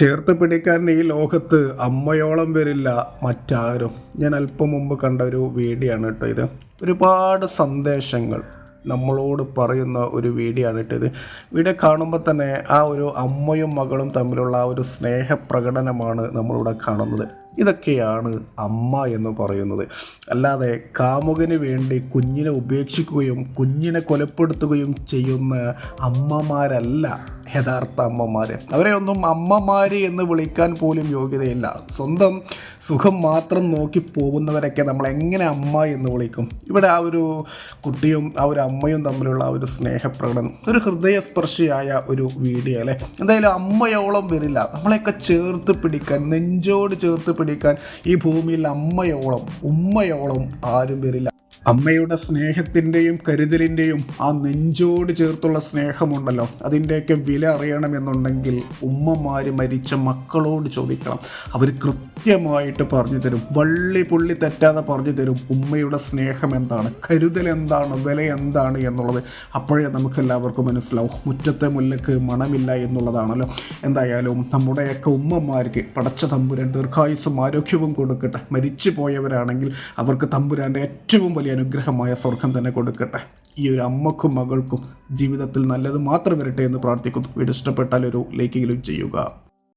ചേർത്ത് പിടിക്കാൻ ഈ ലോകത്ത് അമ്മയോളം വരില്ല മറ്റാരും. ഞാൻ അല്പം മുമ്പ് കണ്ട ഒരു വീഡിയോ ആണ് കേട്ടോ ഇത്. ഒരുപാട് സന്ദേശങ്ങൾ നമ്മളോട് പറയുന്ന ഒരു വീഡിയോ ആണ് കേട്ടോ ഇത്. വീഡിയോ കാണുമ്പോൾ തന്നെ ആ ഒരു അമ്മയും മകളും തമ്മിലുള്ള ആ ഒരു സ്നേഹപ്രകടനമാണ് നമ്മളിവിടെ കാണുന്നത്. ഇതൊക്കെയാണ് അമ്മ എന്ന് പറയുന്നത്. അല്ലാതെ കാമുകന് വേണ്ടി കുഞ്ഞിനെ ഉപേക്ഷിക്കുകയും കുഞ്ഞിനെ കൊലപ്പെടുത്തുകയും ചെയ്യുന്ന അമ്മമാരല്ല. യഥാർത്ഥ അമ്മമാരെ. അവരെ ഒന്നും അമ്മമാർ എന്ന് വിളിക്കാൻ പോലും യോഗ്യതയില്ല. സ്വന്തം സുഖം മാത്രം നോക്കി പോകുന്നവരൊക്കെ നമ്മൾ എങ്ങനെ അമ്മ എന്ന് വിളിക്കും? ഇവിടെ ആ ഒരു കുട്ടിയും ആ ഒരു അമ്മയും തമ്മിലുള്ള ആ ഒരു സ്നേഹപ്രകടനം ഒരു ഹൃദയസ്പർശിയായ ഒരു വീഡിയോ അല്ലേ? എന്തായാലും അമ്മയോളം വരില്ല. നമ്മളെയൊക്കെ ചേർത്ത് പിടിക്കാൻ നെഞ്ചോട് ചേർത്ത് പിടിക്കാൻ ഈ ഭൂമിയിൽ അമ്മയോളം ഉമ്മയോളം ആരും വരില്ല. അമ്മയുടെ സ്നേഹത്തിന്റെയും കരുതലിന്റെയും ആ നെഞ്ചോട് ചേർത്തുള്ള സ്നേഹമുണ്ടല്ലോ. അതിന്റെയൊക്കെ വില അറിയണമെന്നുണ്ടെങ്കിൽ ഉമ്മമാർ മരിച്ച മക്കളോട് ചോദിക്കണം. അവർ കൃത്യമായിട്ട് പറഞ്ഞു തരും. വള്ളി പുള്ളി തെറ്റാതെ പറഞ്ഞു തരും. ഉമ്മയുടെ സ്നേഹം എന്താണ്? കരുതൽ എന്താണ്? വില എന്താണ് എന്നുള്ളത്. അപ്പോഴേ നമുക്ക് എല്ലാവർക്കും മനസ്സിലാവും. മുറ്റത്തെ മുല്ലക്ക് മണമില്ല എന്നുള്ളതാണല്ലോ. എന്തായാലും നമ്മുടെയൊക്കെ ഉമ്മമാർക്ക് പടച്ച തമ്പുരാൻ ദീർഘായുസും ആരോഗ്യവും കൊടുക്കട്ടെ. മരിച്ചു പോയവരാണെങ്കിൽ അവർക്ക് തമ്പുരാന്റെ ഏറ്റവും വലിയ അനുഗ്രഹമായ സ്വർഗം തന്നെ കൊടുക്കട്ടെ. ഈ ഒരു അമ്മക്കും മകൾക്കും ജീവിതത്തിൽ നല്ലത് മാത്രം വരട്ടെ എന്ന് പ്രാർത്ഥിക്കുന്നു. വീഡിയോ ഇഷ്ടപ്പെട്ടാൽ ഒരു ലൈക്കെങ്കിലും ചെയ്യുക.